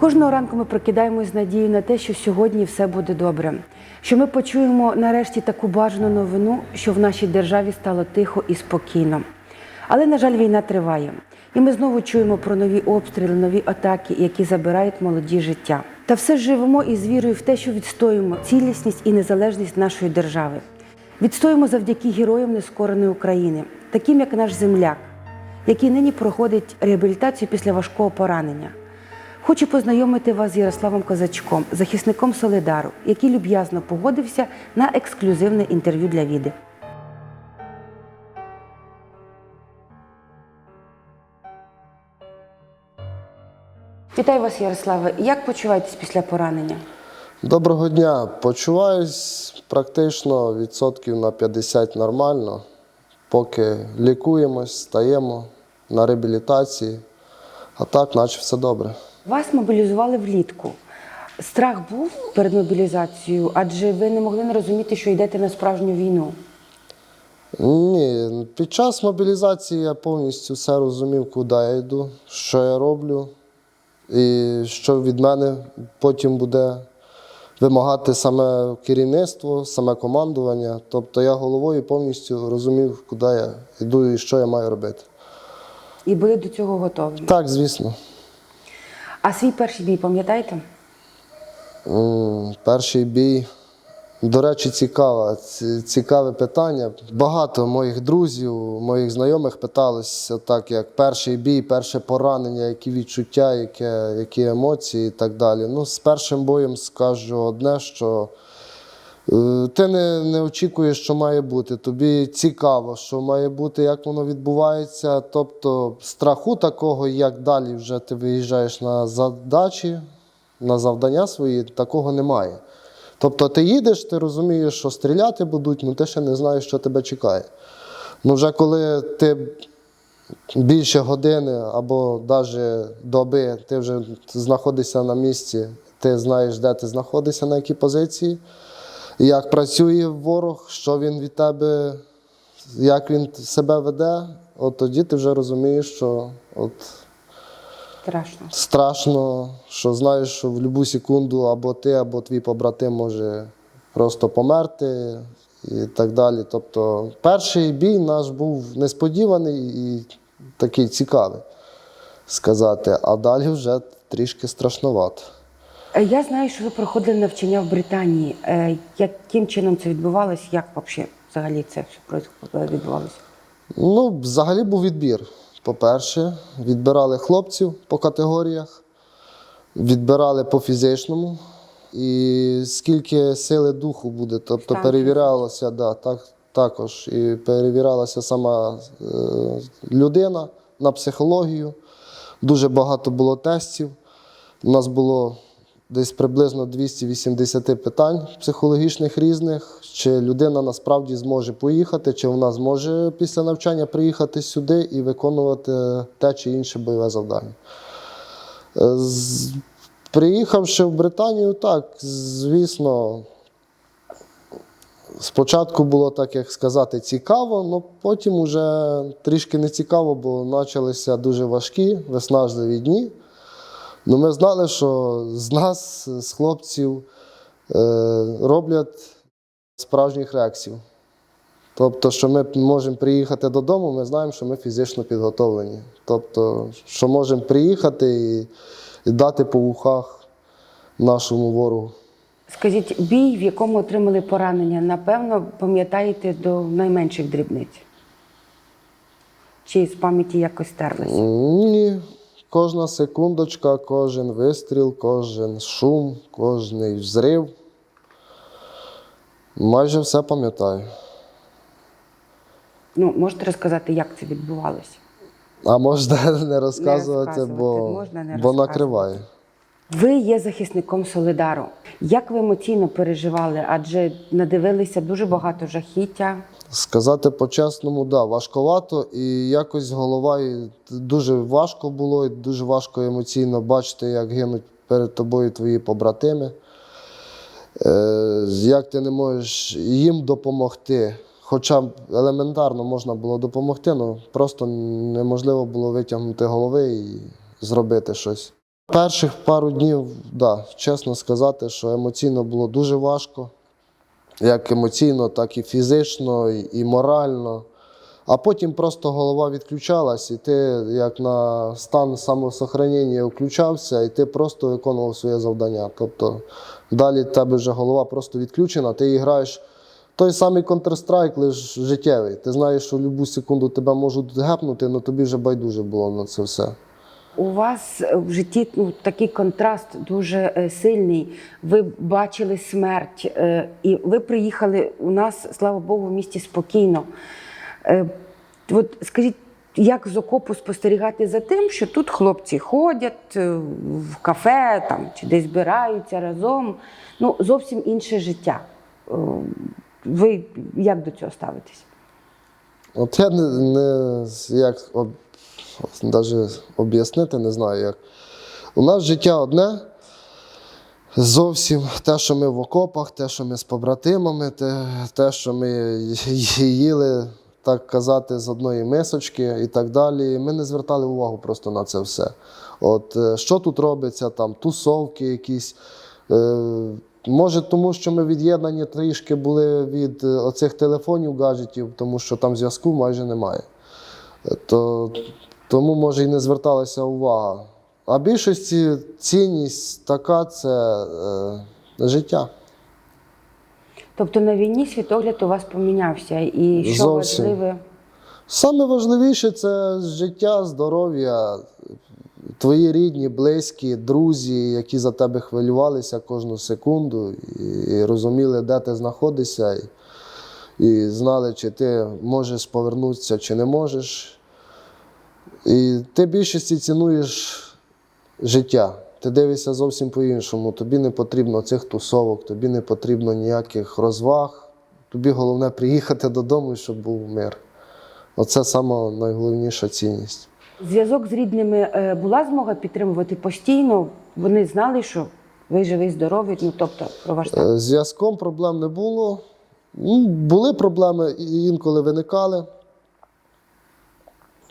Кожного ранку ми прокидаємось з надією на те, що сьогодні все буде добре. Що ми почуємо нарешті таку бажану новину, що в нашій державі стало тихо і спокійно. Але, на жаль, війна триває. І ми знову чуємо про нові обстріли, нові атаки, які забирають молоді життя. Та все ж живемо із вірою в те, що відстоюємо цілісність і незалежність нашої держави. Відстоюємо завдяки героям нескореної України, таким як наш земляк, який нині проходить реабілітацію після важкого поранення. Хочу познайомити вас з Ярославом Козачком, захисником Солидару, який люб'язно погодився на ексклюзивне інтерв'ю для віди. Вітаю вас, Ярославе. Як почуваєтесь після поранення? Доброго дня. Почуваюсь практично відсотків на 50 нормально. Поки лікуємось, стаємо на реабілітації. А так, наче все добре. Вас мобілізували влітку. Страх був перед мобілізацією, адже ви не могли не розуміти, що йдете на справжню війну. Ні, під час мобілізації я повністю все розумів, куди я йду, що я роблю, і що від мене потім буде вимагати саме керівництво, саме командування. Тобто я головою повністю розумів, куди я йду і що я маю робити. І були до цього готові. Так, звісно. А свій перший бій пам'ятаєте? Перший бій. До речі, цікаве, цікаве питання. Багато моїх друзів, моїх знайомих питалися так, як перший бій, перше поранення, які відчуття, які, які емоції і так далі. Ну, з першим боєм скажу одне, що ти не, не очікуєш, що має бути. Тобі цікаво, що має бути, як воно відбувається. Тобто страху такого, як далі вже ти виїжджаєш на задачі, на завдання свої, такого немає. Тобто ти їдеш, ти розумієш, що стріляти будуть, але ти ще не знаєш, що тебе чекає. Ну, вже коли ти більше години або навіть доби, ти вже знаходишся на місці, ти знаєш, де ти знаходишся, на якій позиції, як працює ворог, що він від тебе, як він себе веде, от тоді ти вже розумієш, що от Страшно. страшно, що знаєш, що в будь-яку секунду або ти, або твій побратим може просто померти і так далі. Тобто, перший бій наш був несподіваний і такий цікавий сказати, а далі вже трішки страшновато. Е, Я знаю, що ви проходили навчання в Британії. Е, Яким чином це відбувалося? Як вообще взагалі це все відбувалося? Ну, взагалі був відбір. По-перше, відбирали хлопців по категоріях, відбирали по фізичному. І скільки сили духу буде, тобто Стан перевірялося, да, так, також і перевірялася сама е, людина на психологію. Дуже багато було тестів. У нас було десь приблизно 280 питань психологічних різних, чи людина насправді зможе поїхати, чи вона зможе після навчання приїхати сюди і виконувати те чи інше бойове завдання. Е, Приїхавши в Британію, так, звісно, спочатку було, так як сказати, цікаво, але потім вже трішки не цікаво, бо почалися дуже важкі, виснажливі дні. Ну, ми знали, що з нас, з хлопців, е, роблять справжніх рексів. Тобто, що ми можемо приїхати додому, ми знаємо, що ми фізично підготовлені. Тобто, що можемо приїхати і, і дати по вухах нашому ворогу. Скажіть, бій, в якому отримали поранення, напевно, пам'ятаєте до найменших дрібниць? Чи з пам'яті якось стерлися? Ні. Кожна секундочка, кожен вистріл, кожен шум, кожний взрив. Майже все пам'ятаю. Ну, можете розказати, як це відбувалося? А можна не розказувати, розказувати, бо, можна не бо накриває. Ви є захисником Солидару. Як ви емоційно переживали? Адже надивилися дуже багато жахіття. Сказати по-чесному, да, важковато, і якось голова і дуже важко було, і дуже важко емоційно бачити, як гинуть перед тобою твої побратими. Е, як ти не можеш їм допомогти. Хоча б елементарно можна було допомогти, але просто неможливо було витягнути голови і зробити щось. Перших пару днів, да, чесно сказати, що емоційно було дуже важко. Як емоційно, так і фізично, і, морально. А потім просто голова відключалась, і ти як на стан самосохранення включався, і ти просто виконував своє завдання. Тобто далі в тебе вже голова просто відключена, ти граєш той самий Counter-Strike, лише життєвий. Ти знаєш, що в будь-яку секунду тебе можуть гепнути, але тобі вже байдуже було на це все. У вас е, в житті ну, такий контраст дуже е, сильний. Ви бачили смерть, е, і ви приїхали у нас, слава Богу, в місті спокійно. От скажіть, як з окопу спостерігати за тим, що тут хлопці ходять в кафе там, чи десь збираються разом? Ну, зовсім інше життя. Ви як до цього ставитесь? От я не, не як навіть об'яснити не знаю як. У нас життя одне. Зовсім те, що ми в окопах, те, що ми з побратимами, те, те, що ми їли, так казати, з одної мисочки і так далі. Ми не звертали увагу просто на це все. От е, що тут робиться, там тусовки якісь. Е, може, тому що ми від'єднані трішки були від е, оцих телефонів, гаджетів, тому що там зв'язку майже немає. Е, То, тому, може, і не зверталася увага. А більшості цінність така це е, життя. Тобто на війні світогляд у вас помінявся, і що Зовсім. важливе. Саме важливіше це життя, здоров'я, твої рідні, близькі, друзі, які за тебе хвилювалися кожну секунду і, і розуміли, де ти знаходишся, і, і знали, чи ти можеш повернутися, чи не можеш. І ти більшості цінуєш життя. Ти дивишся зовсім по-іншому. Тобі не потрібно цих тусовок, тобі не потрібно ніяких розваг. Тобі головне приїхати додому, і щоб був мир. Оце саме найголовніша цінність. Зв'язок з рідними е, була змога підтримувати постійно. Вони знали, що ви живий, здоровий, ну тобто про ваш стан. Е, зв'язком проблем не було. Ну, Були проблеми, інколи виникали.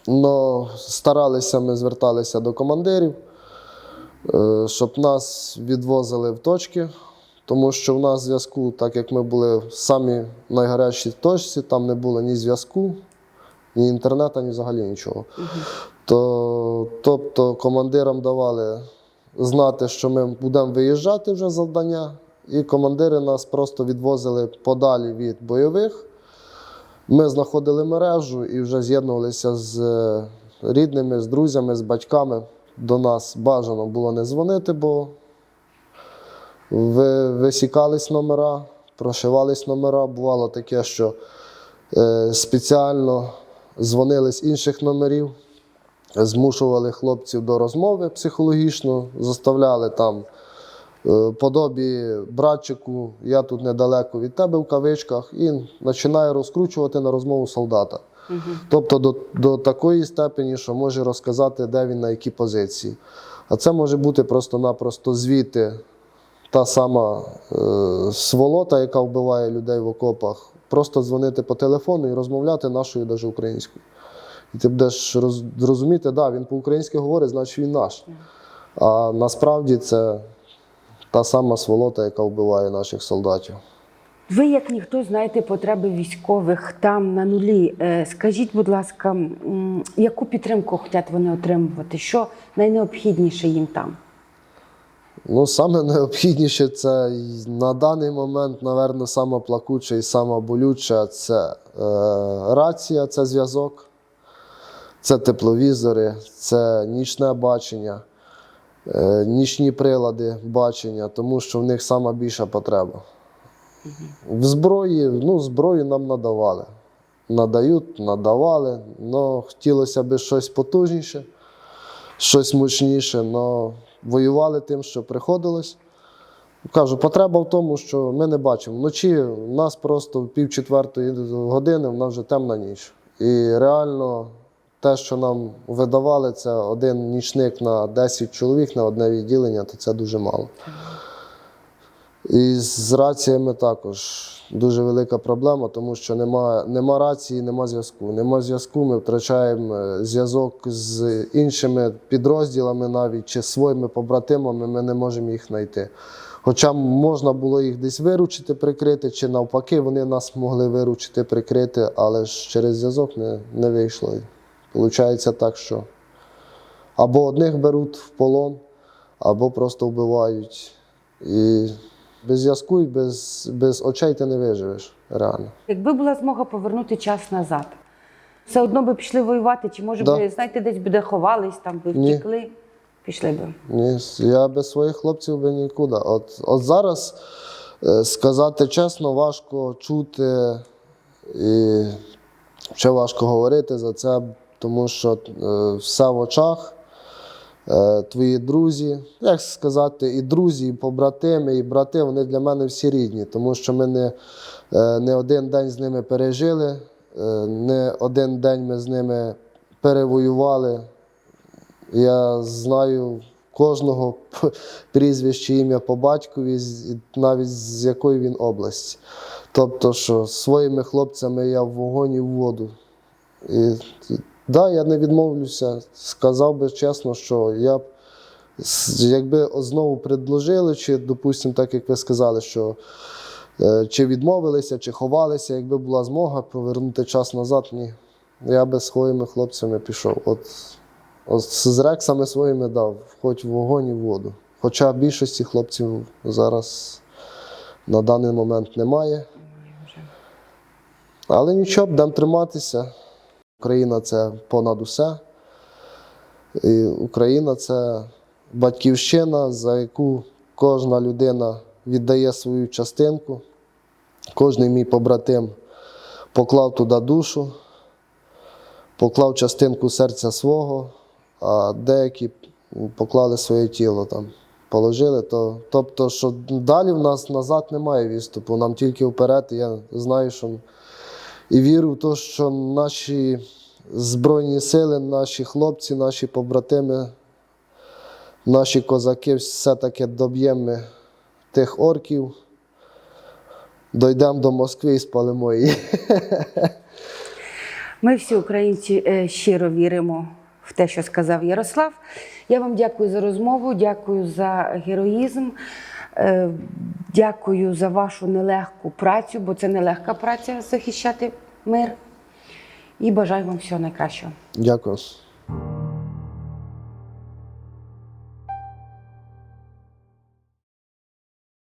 Но старалися ми зверталися до командирів, е, щоб нас відвозили в точки, тому що в нас зв'язку, так як ми були в самій найгарячій точці, там не було ні зв'язку, ні інтернету, ні взагалі нічого. То, тобто командирам давали знати, що ми будемо виїжджати вже завдання, і командири нас просто відвозили подалі від бойових. Ми знаходили мережу і вже з'єднувалися з е, рідними, з друзями, з батьками. До нас бажано було не дзвонити, бо висікались номера, прошивались номера. Бувало таке, що е, спеціально дзвонили з інших номерів, змушували хлопців до розмови психологічно, заставляли там подобі братчику, я тут недалеко від тебе в кавичках, і починає розкручувати на розмову солдата. Тобто до, до такої степені, що може розказати, де він на якій позиції. А це може бути просто-напросто звідти та сама е, сволота, яка вбиває людей в окопах, просто дзвонити по телефону і розмовляти нашою, навіть українською. І ти будеш роз, розуміти, да, він по-українськи говорить, значить він наш. А насправді це та сама сволота, яка вбиває наших солдатів. Ви, як ніхто, знаєте потреби військових там на нулі. Е, Скажіть, будь ласка, яку підтримку хочуть вони отримувати? Що найнеобхідніше їм там? Ну, саме необхідніше це на даний момент, напевно, саме плакуче і саме болюче це е, рація, це зв'язок, це тепловізори, це нічне бачення, нічні прилади бачення, тому що в них сама більша потреба. В зброї, ну, зброю нам надавали. Надають, надавали, але хотілося б щось потужніше щось мощніше, але воювали тим, що приходилось. Кажу, потреба в тому, що ми не бачимо. Вночі в нас просто пів четвертої години, в нас вже темна ніч. І реально те, що нам видавали, це один нічник на 10 чоловік на одне відділення, то це дуже мало. І з раціями також дуже велика проблема, тому що нема, нема рації, нема зв'язку. Нема зв'язку, ми втрачаємо е, зв'язок з іншими підрозділами навіть чи своїми побратимами, ми не можемо їх знайти. Хоча можна було їх десь виручити, прикрити, чи навпаки, вони нас могли виручити, прикрити, але ж через зв'язок не, не вийшло. Получається так, що або одних беруть в полон, або просто вбивають. І без зв'язку і без, без очей ти не виживеш реально. Якби була змога повернути час назад, все одно би пішли воювати, чи може Да. би, знаєте, десь би де ховались, там би Ні. втекли, пішли би. Ні, я без своїх хлопців би нікуди. От, от зараз е, сказати чесно, важко чути і ще важко говорити за це, тому що е, все в очах. Е, Твої друзі, як сказати, і друзі, і побратими, і брати, вони для мене всі рідні, тому що ми не, е, не один день з ними пережили, не один день ми з ними перевоювали. Я знаю кожного прізвище, ім'я по батькові, навіть з якої він області. Тобто, що своїми хлопцями я в вогонь і в воду. І да, я не відмовлюся. Сказав би чесно, що я б, якби знову предложили, чи, допустимо, так як ви сказали, що е, чи відмовилися, чи ховалися, якби була змога повернути час назад, ні. Я би своїми хлопцями пішов. От, от з рексами своїми дав, хоч в вогонь і в воду. Хоча більшості хлопців зараз на даний момент немає. Але нічого, будемо триматися. Україна це понад усе. І Україна це батьківщина, за яку кожна людина віддає свою частинку. Кожний мій побратим поклав туди душу, поклав частинку серця свого, а деякі поклали своє тіло там, положили. То, тобто, що далі в нас назад немає відступу, нам тільки вперед. Я знаю, що і вірю в те, що наші Збройні сили, наші хлопці, наші побратими, наші козаки все-таки доб'ємо тих орків, дійдемо до Москви і спалимо її. Ми всі українці е, щиро віримо в те, що сказав Ярослав. Я вам дякую за розмову, дякую за героїзм, е, дякую за вашу нелегку працю, бо це нелегка праця захищати мир. І бажаю вам всього найкращого. Дякую.